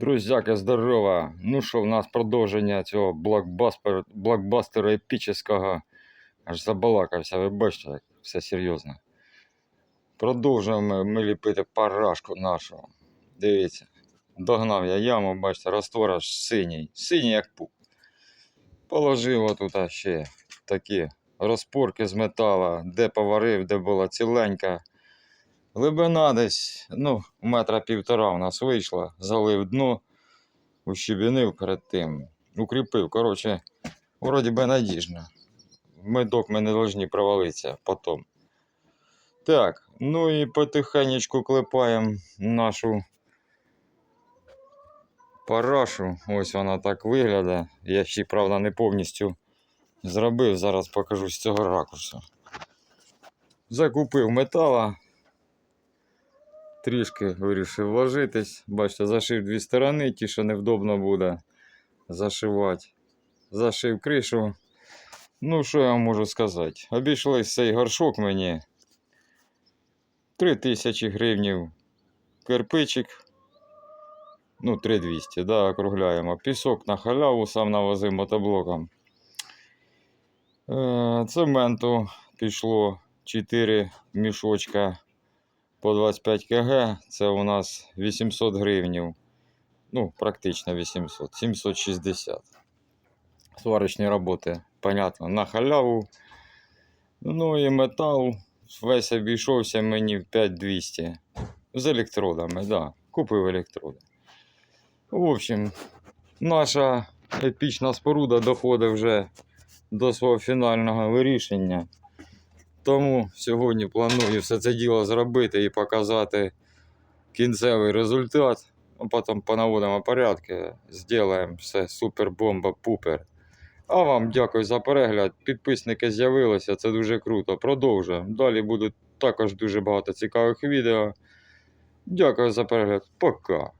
Друзяки, здорово! Ну що, в нас продовження цього блокбастер, блокбастера епічного. Аж забалакався, ви бачите, як все серйозно. Продовжуємо ми ліпити парашку нашу. Дивіться, догнав я яму, бачите, раствор синій. Синій як пуп. Положив отут ще такі розпорки з метала, де поварив, де була ціленька. Глибина десь, ну, метра півтора у нас вийшла, залив дно, ущебінив перед тим, укріпив. Коротше, вроді би надіжно. Медок ми не повинні провалитися потім. Так, ну і потихенечку клепаємо нашу парашу. Ось вона так виглядає. Я ще, правда, не повністю зробив. Зараз покажу з цього ракурсу. Закупив метала. Трішки вирішив вложитись. Бачите, зашив дві сторони, ті, що невдобно буде зашивати. Зашив кришу. Ну, що я вам можу сказати? Обійшлось цей горшок мені 3000 гривнів. Кирпичик. Ну, 3200, да, округляємо. Пісок на халяву сам навозив мотоблоком. Е, цементу пішло 4 мішочка по 25 кг. Це у нас 800 гривнів. Ну, практично 800, 760. Сварочні роботи, понятно, на халяву. Ну і метал весь обійшовся мені в 5200. З електродами, да. Купив електроди. В общем, наша епічна споруда доходить вже до свого фінального вирішення. Тому сьогодні планую все це діло зробити і показати кінцевий результат. Ну, потім понаводимо порядки, зробимо все супер бомба пупер. А вам дякую за перегляд. Підписники з'явилися, це дуже круто. Продовжуємо. Далі будуть також дуже багато цікавих відео. Дякую за перегляд. Пока.